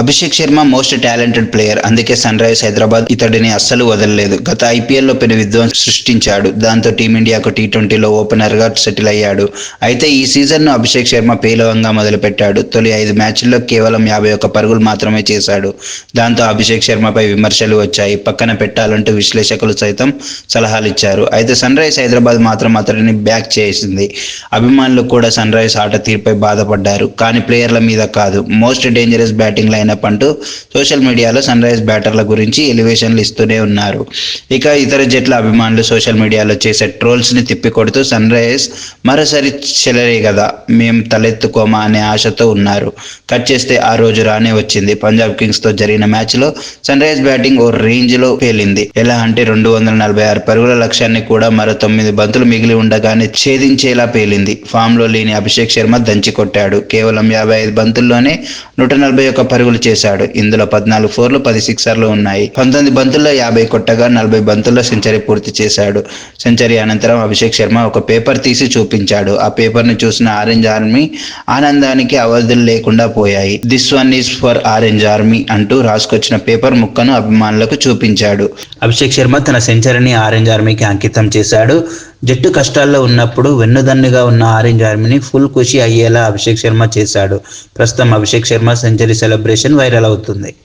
Abhishek Sharma most talented player. అందుకే Sun Rise Hyderabad ఇతడిని అస్సలు వదలలేదు. గత ఐపీఎల్లో పెను విధ్వంసం సృష్టించాడు. దాంతో టీమిండియాకు టీ ట్వంటీలో ఓపెనర్గా సెటిల్ అయ్యాడు. అయితే ఈ సీజన్ను అభిషేక్ శర్మ పేలవంగా మొదలుపెట్టాడు. తొలి ఐదు మ్యాచ్ల్లో కేవలం యాభై ఒక్క పరుగులు మాత్రమే చేశాడు. దాంతో అభిషేక్ శర్మపై విమర్శలు వచ్చాయి. పక్కన పెట్టాలంటూ విశ్లేషకులు సైతం సలహాలు ఇచ్చారు. అయితే సన్ రైజ్ హైదరాబాద్ మాత్రం అతడిని బ్యాక్ చేసింది. అభిమానులు కూడా సన్ రైజ్ ఆట తీరుపై బాధపడ్డారు. కానీ ప్లేయర్ల మీద కాదు. Most dangerous batting line lineup అంటూ సోషల్ మీడియాలో సన్ రైజ్ బ్యాటర్ల గురించి ఎలివేషన్లు ఇస్తూనే ఉన్నారు. ఇక ఇతర జట్ల అభిమానులు సోషల్ మీడియాలో చేసే ట్రోల్స్ని తిప్పికొడుతూ సన్ రైజ్ మరోసారి చెలరే కదా మేము తలెత్తుకోమా అనే ఆశతో ఉన్నారు. కట్ చేస్తే ఆ రోజు రానే వచ్చింది. పంజాబ్ కింగ్స్తో జరిగిన మ్యాచ్లో సన్ రైజ్ బ్యాటింగ్ ఓ రేంజ్లో పేలింది. ఎలా అంటే రెండు వందల నలభై ఆరు పరుగుల లక్ష్యాన్ని కూడా మరో తొమ్మిది బంతులు మిగిలి ఉండగానే ఛేదించేలా పేలింది. ఫామ్లో లేని అభిషేక్ శర్మ దంచి కొట్టాడు. కేవలం యాభై ఐదు బంతుల్లోనే నూట నలభై ఒక్క పరుగులు చేశాడు. ఇందులో పద్నాలుగు ఫోర్లు పది సిక్సర్లు ఉన్నాయి. పంతొమ్మిది బంతుల్లో యాభై కొట్టగా నలభై బంతుల్లో సెంచరీ పూర్తి చేశాడు. సెంచరీ అనంతరం అభిషేక్ శర్మ ఒక పేపర్ తీసి చూపించాడు. ఆ పేపర్ని చూసిన ఆరెంజ్ ఆర్మీ ఆనందానికి అవధులు లేకుండా పోయాయి. This one is for orange army అంటూ రాసుకొచ్చిన పేపర్ ముక్కను అభిమానులకు చూపించాడు. అభిషేక్ శర్మ తన సెంచరీని ఆరెంజ్ ఆర్మీకి అంకితం చేశాడు. జట్టు కష్టాల్లో ఉన్నప్పుడు వెన్నుదన్నుగా ఉన్న ఆరెంజ్ ఆర్మీని ఫుల్ ఖుషి అయ్యేలా అభిషేక్ శర్మ చేశాడు. ప్రస్తుతం Abhishek Sharma century celebration viral అవుతుంది.